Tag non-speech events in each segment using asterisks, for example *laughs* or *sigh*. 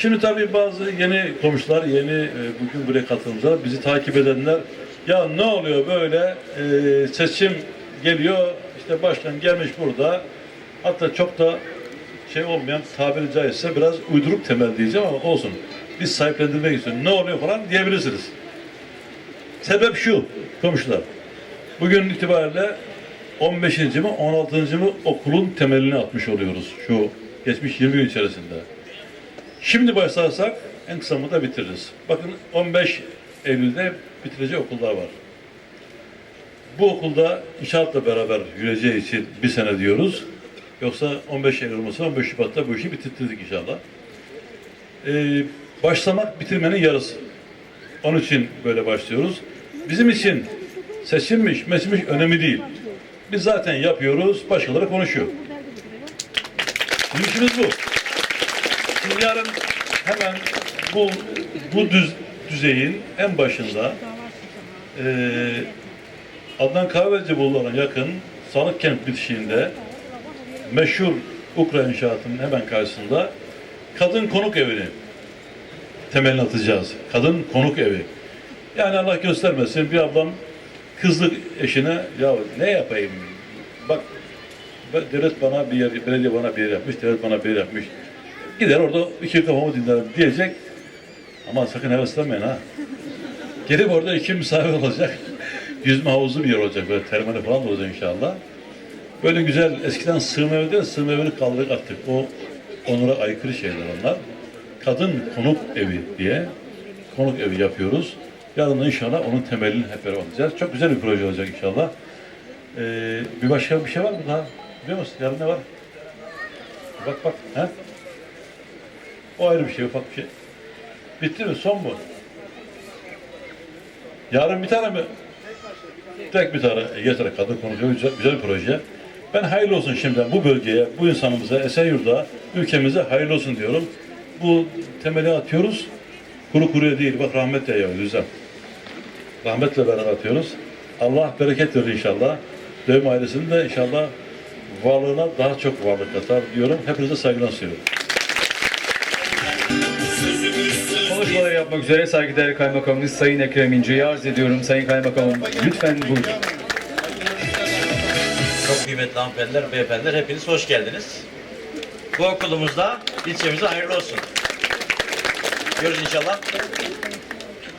Şimdi tabii bazı yeni komşular, yeni e, bugün buraya katılımcılar, bizi takip edenler ya ne oluyor böyle e, seçim geliyor, işte başkan gelmiş burada. Hatta çok da şey olmayan tabiri caizse biraz uyduruk temel diyeceğim ama olsun. Biz sahiplendirmek istiyoruz. Ne oluyor falan diyebilirsiniz. Sebep şu komşular. Bugün itibariyle 15. mi 16. mı okulun temelini atmış oluyoruz şu geçmiş 20 yıl içerisinde. Şimdi başlarsak en kısa zamanda bitiririz. Bakın 15 Eylül'de bitirecek okullar var. Bu okulda inşaatla beraber yürüyeceği için bir sene diyoruz. Yoksa 15 Eylül olmasa 15 Şubat'ta bu işi bitirtirdik inşallah. Ee, başlamak bitirmenin yarısı. Onun için böyle başlıyoruz. Bizim için seçilmiş, meçilmiş önemli değil. Biz zaten yapıyoruz, başkaları konuşuyor. Bizim işimiz bu. Şimdi yarın hemen bu bu düz, düzeyin en başında eee Adnan Kahvecioğlu'na yakın Salık Kent bitişiğinde meşhur Ukra İnşaat'ın hemen karşısında kadın konuk evini temelini atacağız. Kadın konuk evi. Yani Allah göstermesin bir ablam kızlık eşine ya ne yapayım bak devlet bana bir yer, belediye bana bir yer yapmış, devlet bana bir yer yapmış. Gider orada iki kafamı dinlerim diyecek. Ama sakın heveslenmeyin ha. Gelip orada iki misafir olacak. *laughs* Yüzme havuzlu bir yer olacak. Böyle termali falan olacak inşallah. Böyle güzel eskiden sığınma evi değil, sığınma evini kaldırdık attık. O onlara aykırı şeyler onlar. Kadın konuk evi diye konuk evi yapıyoruz. Yarın inşallah onun temelini hep beraber atacağız. Çok güzel bir proje olacak inşallah. Ee, bir başka bir şey var mı daha? Biliyor musun? Yarın ne var? Bak bak. He? O ayrı bir şey, ufak bir şey. Bitti mi? Son mu? Yarın bir tane mi? Tek bir tane Ege kadın konuşuyor. Güzel, güzel bir proje. Ben hayırlı olsun şimdiden bu bölgeye, bu insanımıza, Esenyurt'a, ülkemize hayırlı olsun diyorum. Bu temeli atıyoruz. Kuru kuruya değil. Bak rahmetle yağıyor Düzem. Rahmetle beraber atıyoruz. Allah bereket verir inşallah. Dövme ailesinin de inşallah varlığına daha çok varlık katar diyorum. Hepinize saygılar sunuyorum. Konuşmaları yapmak üzere saygıdeğer kaymakamımız Sayın Ekrem İnce'yi arz ediyorum. Sayın kaymakamım lütfen buyurun. Çok kıymetli hanımefendiler, beyefendiler hepiniz hoş geldiniz. Bu okulumuzda ilçemize hayırlı olsun. Diyoruz inşallah.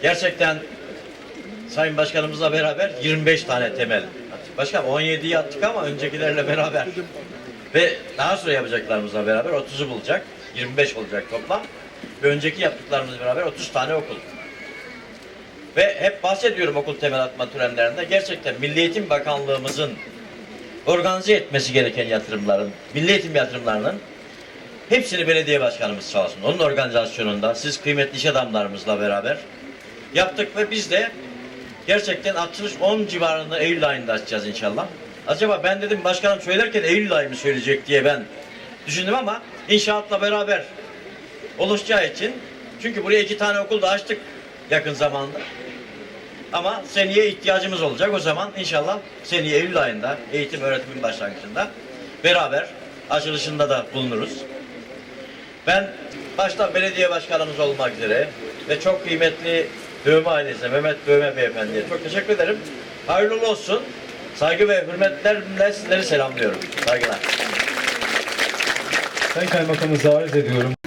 Gerçekten Sayın Başkanımızla beraber 25 tane temel attık. Başkan 17'yi attık ama öncekilerle beraber. Ve daha sonra yapacaklarımızla beraber 30'u bulacak. 25 olacak toplam. Ve önceki yaptıklarımızla beraber 30 tane okul. Ve hep bahsediyorum okul temel atma törenlerinde. Gerçekten Milli Eğitim Bakanlığımızın organize etmesi gereken yatırımların, milli eğitim yatırımlarının hepsini belediye başkanımız sağ olsun. Onun organizasyonunda siz kıymetli iş adamlarımızla beraber yaptık ve biz de gerçekten açılış 10 civarında Eylül ayında açacağız inşallah. Acaba ben dedim başkanım söylerken Eylül ayı mı söyleyecek diye ben düşündüm ama inşaatla beraber oluşacağı için çünkü buraya iki tane okul da açtık yakın zamanda. Ama seneye ihtiyacımız olacak. O zaman inşallah seneye Eylül ayında eğitim öğretimin başlangıcında beraber açılışında da bulunuruz. Ben başta belediye başkanımız olmak üzere ve çok kıymetli Dövme ailesi Mehmet Dövme Beyefendi'ye çok teşekkür ederim. Hayırlı olsun. Saygı ve hürmetlerimle sizleri selamlıyorum. Saygılar. Sayın kaymakamımızı arz ediyorum.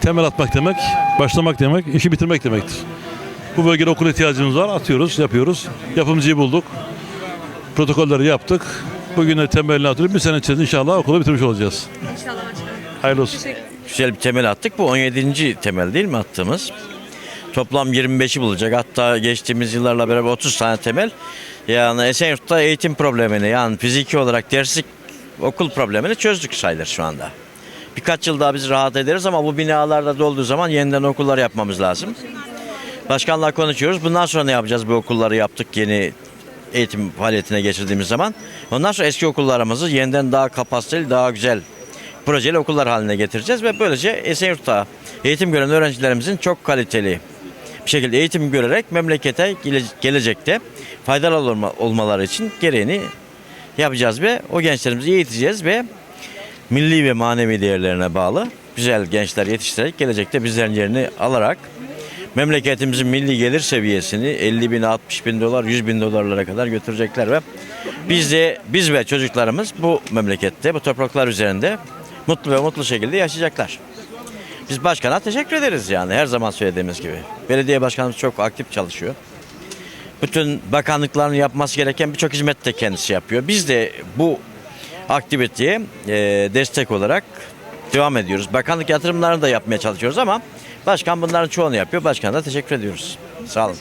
Temel atmak demek, başlamak demek, işi bitirmek demektir. Bu bölgede okul ihtiyacımız var, atıyoruz, yapıyoruz. Yapımcıyı bulduk, protokolleri yaptık. Bugün de temelini atıyoruz. Bir sene içerisinde inşallah okulu bitirmiş olacağız. İnşallah başkanım. Hayırlı olsun. Güzel bir temel attık. Bu 17. temel değil mi attığımız? Toplam 25'i bulacak. Hatta geçtiğimiz yıllarla beraber 30 tane temel. Yani Esenyurt'ta eğitim problemini yani fiziki olarak derslik okul problemini çözdük sayılır şu anda. Birkaç yıl daha biz rahat ederiz ama bu binalarda dolduğu zaman yeniden okullar yapmamız lazım. Başkanla konuşuyoruz. Bundan sonra ne yapacağız bu okulları yaptık yeni eğitim faaliyetine geçirdiğimiz zaman. Ondan sonra eski okullarımızı yeniden daha kapasiteli, daha güzel projeli okullar haline getireceğiz ve böylece Esenyurt'ta eğitim gören öğrencilerimizin çok kaliteli bir şekilde eğitim görerek memlekete gele- gelecekte faydalı olma- olmaları için gereğini yapacağız ve o gençlerimizi eğiteceğiz ve milli ve manevi değerlerine bağlı güzel gençler yetiştirerek gelecekte bizlerin yerini alarak memleketimizin milli gelir seviyesini 50 bin, 60 bin dolar, 100 bin dolarlara kadar götürecekler ve biz de biz ve çocuklarımız bu memlekette, bu topraklar üzerinde mutlu ve mutlu şekilde yaşayacaklar. Biz başkana teşekkür ederiz yani her zaman söylediğimiz gibi. Belediye başkanımız çok aktif çalışıyor. Bütün bakanlıkların yapması gereken birçok hizmet de kendisi yapıyor. Biz de bu aktiviteye e, destek olarak devam ediyoruz. Bakanlık yatırımlarını da yapmaya çalışıyoruz ama başkan bunların çoğunu yapıyor. Başkana da teşekkür ediyoruz. Sağ olun.